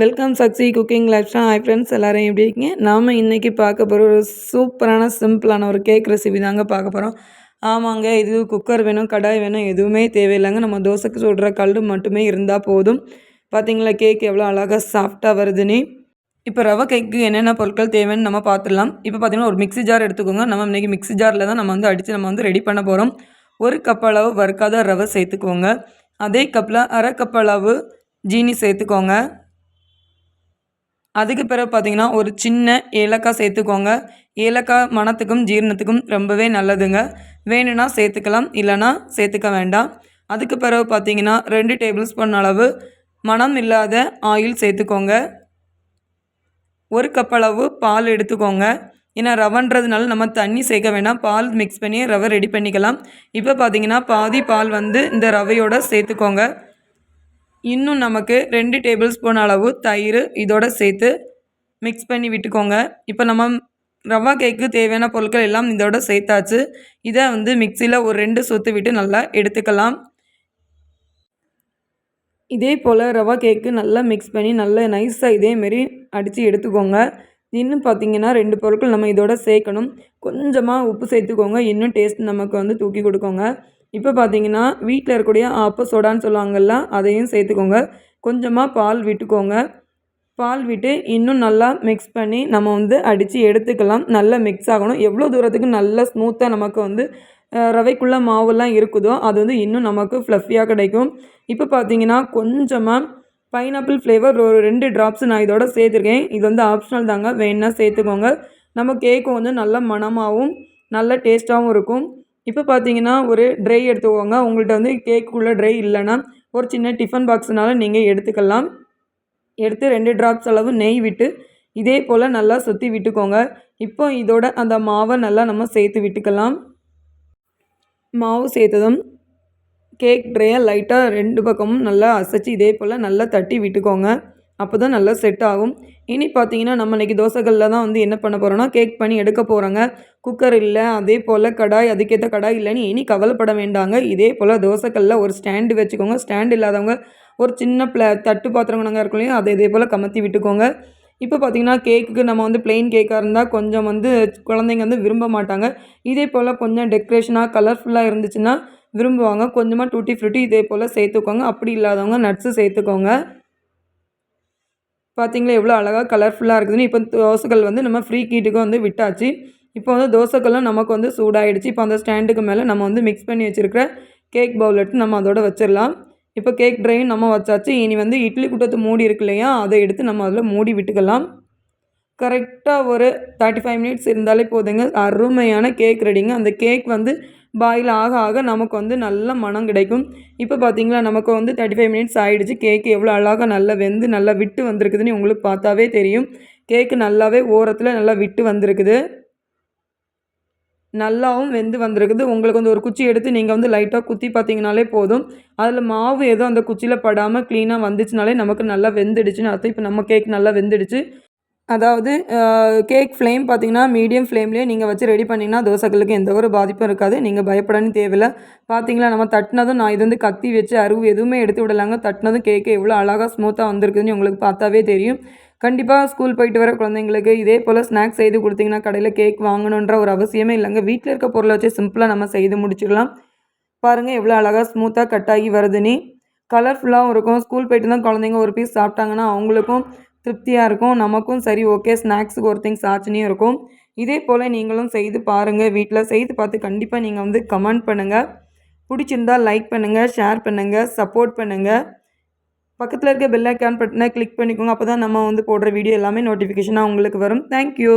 Welcome Sakshi cooking lifestyle hi friends எல்லோரும் எப்படி இருக்கீங்க? நாம் இன்றைக்கி பார்க்க போகிற ஒரு சூப்பரான சிம்பிளான ஒரு கேக் ரெசிபி தாங்க பார்க்க போகிறோம் ஆமாங்க இது குக்கர் வேணும் கடாய் வேணும் எதுவுமே தேவையில்லைங்க. நம்ம தோசைக்கு சொல்கிற கல் மட்டுமே இருந்தால் போதும். பார்த்தீங்களா கேக் எவ்வளோ அழகாக சாஃப்டாக வருதுன்னு. இப்போ ரவை கேக்கு என்னென்ன பொருட்கள் தேவைன்னு நம்ம பார்த்துடலாம். இப்போ பார்த்திங்கன்னா ஒரு மிக்ஸி ஜார் எடுத்துக்கோங்க. நம்ம இன்றைக்கி மிக்ஸி ஜாரில் தான் நம்ம வந்து அடித்து நம்ம வந்து ரெடி பண்ண போகிறோம் ஒரு கப் அளவு வறுக்காத ரவை சேர்த்துக்கோங்க. அதே கப்பில் அரை கப் அளவு ஜீனி சேர்த்துக்கோங்க. அதுக்கு பிறகு பார்த்திங்கன்னா ஒரு சின்ன ஏலக்காய் சேர்த்துக்கோங்க. ஏலக்காய் மனத்துக்கும் ஜீரணத்துக்கும் ரொம்பவே நல்லதுங்க. வேணும்னா சேர்த்துக்கலாம் இல்லைனா சேர்த்துக்க வேண்டாம். அதுக்கு பிறகு பார்த்திங்கன்னா ரெண்டு டேபிள் ஸ்பூன் அளவு மனம் இல்லாத ஆயில் சேர்த்துக்கோங்க. ஒரு கப் அளவு பால் எடுத்துக்கோங்க. ஏன்னா ரவன்றதுனால நம்ம தண்ணி சேர்க்க வேண்டாம் பால் மிக்ஸ் பண்ணி ரவை ரெடி பண்ணிக்கலாம். இப்போ பார்த்திங்கன்னா பாதி பால் வந்து இந்த ரவையோடு சேர்த்துக்கோங்க. இன்னும் நமக்கு ரெண்டு டேபிள் ஸ்பூன் அளவு தயிர் இதோட சேர்த்து மிக்ஸ் பண்ணி விட்டுக்கோங்க. இப்போ நம்ம ரவா கேக்கு தேவையான பொருட்கள் எல்லாம் இதோட சேர்த்தாச்சு. இதை வந்து மிக்சியில் ஒரு ரெண்டு சொத்து விட்டு நல்லா எடுத்துக்கலாம். இதே போல் ரவா கேக்கு நல்லா மிக்ஸ் பண்ணி நல்லா நைஸாக இதேமாரி அடித்து எடுத்துக்கோங்க. இன்னும் பார்த்தீங்கன்னா ரெண்டு பொருட்கள் நம்ம இதோட சேர்க்கணும். கொஞ்சமாக உப்பு சேர்த்துக்கோங்க. இன்னும் டேஸ்ட் நமக்கு வந்து தூக்கி கொடுக்கோங்க. இப்போ பார்த்தீங்கன்னா வீட்டில் இருக்கக்கூடிய ஆப்ப சோடான்னு சொல்லுவாங்கள்ல அதையும் சேர்த்துக்கோங்க. கொஞ்சமாக பால் விட்டுக்கோங்க. பால் விட்டு இன்னும் நல்லா மிக்ஸ் பண்ணி நம்ம வந்து அடித்து எடுத்துக்கலாம். நல்லா மிக்ஸ் ஆகணும். எவ்வளோ தூரத்துக்கு நல்லா ஸ்மூத்தாக நமக்கு வந்து ரவைக்குள்ளே மாவுலாம் இருக்குதோ அது வந்து இன்னும் நமக்கு ஃப்ளஃபியாக கிடைக்கும். இப்போ பார்த்தீங்கன்னா கொஞ்சமாக பைனாப்பிள் ஃப்ளேவர் ஒரு ரெண்டு ட்ராப்ஸ் நான் இதோட சேர்த்துருக்கேன். இது வந்து ஆப்ஷனல் தாங்க. வேணால் சேர்த்துக்கோங்க. நம்ம கேக்கு வந்து நல்ல மணமாகவும் நல்ல டேஸ்ட்டாகவும் இருக்கும். இப்போ பார்த்தீங்கன்னா ஒரு ட்ரை எடுத்துக்கோங்க. உங்கள்கிட்ட வந்து கேக்குள்ளே ட்ரை இல்லைன்னா ஒரு சின்ன டிஃபன் பாக்ஸ்னால நீங்கள் எடுத்துக்கலாம். எடுத்து ரெண்டு ட்ராப்ஸ் அளவு நெய் விட்டு இதே போல் நல்லா சுற்றி விட்டுக்கோங்க. இப்போ இதோட அந்த மாவை நல்லா நம்ம சேர்த்து விட்டுக்கலாம். மாவு சேர்த்ததும் கேக் ட்ரையை லைட்டாக ரெண்டு பக்கமும் நல்லா அசைச்சு இதே போல் நல்லா தட்டி விட்டுக்கோங்க. அப்போ தான் நல்லா செட் ஆகும். இனி பார்த்தீங்கன்னா நம்ம இன்றைக்கி தோசைகளில் தான் வந்து என்ன பண்ண போகிறோன்னா கேக் பண்ணி எடுக்க போகிறாங்க குக்கர் இல்லை அதே போல் கடாய் அதுக்கேற்ற கடாய் இல்லைன்னு இனி கவலைப்பட வேண்டாங்க. இதே போல் தோசைக்கல்லில் ஒரு ஸ்டாண்டு வச்சுக்கோங்க. ஸ்டாண்ட் இல்லாதவங்க ஒரு சின்ன ப்ள தட்டு பாத்திரம் நாங்கள் இருக்கும் இல்லையா அதை இதே போல் கமத்தி விட்டுக்கோங்க. இப்போ பார்த்திங்கன்னா கேக்குக்கு நம்ம வந்து பிளெயின் கேக்காக இருந்தால் கொஞ்சம் வந்து குழந்தைங்க வந்து விரும்ப மாட்டாங்க. இதே போல் கொஞ்சம் டெக்கரேஷனாக கலர்ஃபுல்லாக இருந்துச்சுன்னா விரும்புவாங்க. கொஞ்சமாக டூட்டி ஃப்ரூட்டி இதே போல் சேர்த்துக்கோங்க. அப்படி இல்லாதவங்க நட்ஸு சேர்த்துக்கோங்க. பார்த்தீங்களா எவ்வளோ அழகாக கலர்ஃபுல்லாக இருக்குதுன்னு. இப்போ தோசைகள் வந்து நம்ம ஃப்ரீ கீட்டுக்கு வந்து விட்டாச்சு. இப்போ வந்து தோசைக்கெல்லாம் நமக்கு வந்து சூடாகிடுச்சு இப்போ அந்த ஸ்டாண்டுக்கு மேலே நம்ம வந்து மிக்ஸ் பண்ணி வச்சுருக்கிற கேக் பவுல் எடுத்து நம்ம அதோட வச்சிடலாம். இப்போ கேக் ட்ரையும் நம்ம வச்சாச்சு. இனி வந்து இட்லி குட்டத்து மூடி இருக்கு இல்லையா அதை எடுத்து நம்ம அதில் மூடி விட்டுக்கலாம். கரெக்டாக ஒரு தேர்ட்டி ஃபைவ் மினிட்ஸ் இருந்தாலே போதுங்க. அருமையான கேக் ரெடிங்க அந்த கேக் வந்து பாயில் ஆக ஆக நமக்கு வந்து நல்ல மனம் கிடைக்கும். இப்போ பார்த்தீங்களா நமக்கு வந்து தேர்ட்டி ஃபைவ் மினிட்ஸ் ஆகிடுச்சு கேக்கு எவ்வளோ அழகாக நல்லா வெந்து நல்லா விட்டு வந்திருக்குதுன்னு உங்களுக்கு பார்த்தாவே தெரியும். கேக்கு நல்லாவே ஓரத்தில் நல்லா விட்டு வந்திருக்குது. நல்லாவும் வெந்து வந்திருக்குது. உங்களுக்கு வந்து ஒரு குச்சி எடுத்து நீங்கள் வந்து லைட்டாக குத்தி பார்த்தீங்கனாலே போதும். அதில் மாவு எதுவும் அந்த குச்சியில் படாமல் க்ளீனாக வந்துச்சுனாலே நமக்கு நல்லா வெந்துடுச்சுன்னு அர்த்தம். இப்போ நம்ம கேக் நல்லா வெந்துடுச்சு. அதாவது கேக் ஃப்ளேம் பார்த்தீங்கன்னா மீடியம் ஃப்ளேம்லேயே நீங்கள் வச்சு ரெடி பண்ணிங்கன்னா தோசைகளுக்கு எந்த ஒரு பாதிப்பும் இருக்காது. நீங்கள் பயப்படன்னு தேவையில்லை. பார்த்தீங்களா நம்ம தட்டினதும் நான் இது வந்து கத்தி வச்சு அருவு எதுவுமே எடுத்து விடலாங்க. தட்டினதும் கேக்கு எவ்வளோ அழகாக ஸ்மூத்தாக வந்திருக்குதுன்னு உங்களுக்கு பார்த்தாவே தெரியும். கண்டிப்பாக ஸ்கூல் போயிட்டு வர குழந்தைங்களுக்கு இதே போல் ஸ்நாக்ஸ் செய்து கொடுத்தீங்கன்னா கடையில் கேக் வாங்கணுன்ற ஒரு அவசியமே இல்லைங்க. வீட்டில் இருக்க பொருளை வச்சு சிம்பிளாக நம்ம செய்து முடிச்சிடலாம் பாருங்கள் எவ்வளோ அழகாக ஸ்மூத்தாக கட் ஆகி வருதுன்னு. கலர்ஃபுல்லாகவும் இருக்கும். ஸ்கூல் போயிட்டு தான் குழந்தைங்க ஒரு பீஸ் சாப்பிட்டாங்கன்னா அவங்களுக்கும் திருப்தியாக இருக்கும். நமக்கும் சரி ஓகே ஸ்நாக்ஸுக்கு ஒரு திங்ஸ் ஆச்சுனையும் இருக்கும். இதே போல் நீங்களும் செய்து பாருங்கள் வீட்டில் செய்து பார்த்து கண்டிப்பாக நீங்கள் வந்து கமெண்ட் பண்ணுங்கள் பிடிச்சிருந்தால் லைக் பண்ணுங்கள் ஷேர் பண்ணுங்கள் சப்போர்ட் பண்ணுங்கள் பக்கத்தில் இருக்க பெல் ஐக்கான் பட்டனை கிளிக் பண்ணிக்கோங்க. அப்போ தான் நம்ம வந்து போடுற வீடியோ எல்லாமே நோட்டிஃபிகேஷனாக உங்களுக்கு வரும். தேங்க்யூ